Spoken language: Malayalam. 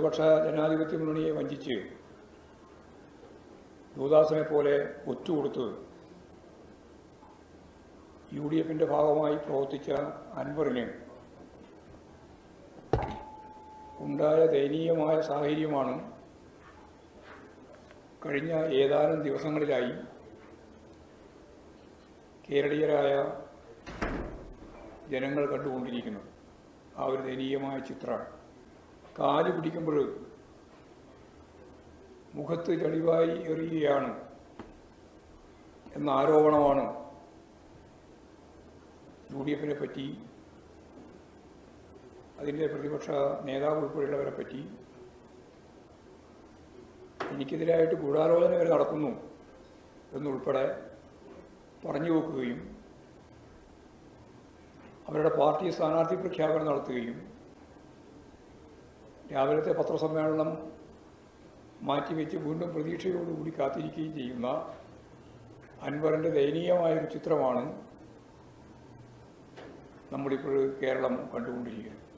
ഇടതുപക്ഷ ജനാധിപത്യ മുന്നണിയെ വഞ്ചിച്ച് ദൂദാസനെ പോലെ ഒറ്റുകൊടുത്ത് യു ഡി എഫിന്റെ ഭാഗമായി പ്രവർത്തിച്ച അൻവറിന് ഉണ്ടായ ദയനീയമായ സാഹചര്യമാണ് കഴിഞ്ഞ ഏതാനും ദിവസങ്ങളിലായി കേരളീയരായ ജനങ്ങൾ കണ്ടുകൊണ്ടിരിക്കുന്നത്. ആ ഒരു ദയനീയമായ ചിത്രമാണ്. കാൽ പിടിക്കുമ്പോൾ മുഖത്ത് ചളിവായി എറിയുകയാണ്. എന്ന ആരോപണമാണ് യു ഡി എഫിനെ പറ്റി അതിന്റെ പ്രതിപക്ഷ നേതാവ് ഉൾപ്പെടെയുള്ളവരെ പറ്റി എനിക്കെതിരായിട്ട് ഗൂഢാലോചന വരെ നടക്കുന്നു എന്നുൾപ്പെടെ പറഞ്ഞു വെക്കുകയും അവരുടെ പാർട്ടി സ്ഥാനാർത്ഥി പ്രഖ്യാപനം നടത്തുകയും രാവിലത്തെ പത്രസമ്മേളനം മാറ്റിവെച്ച് വീണ്ടും പ്രതീക്ഷയോടുകൂടി കാത്തിരിക്കുകയും ചെയ്യുന്ന അൻവറിന്റെ ദയനീയമായൊരു ചിത്രമാണ് നമ്മളിപ്പോൾ കേരളം കണ്ടുകൊണ്ടിരിക്കുന്നത്.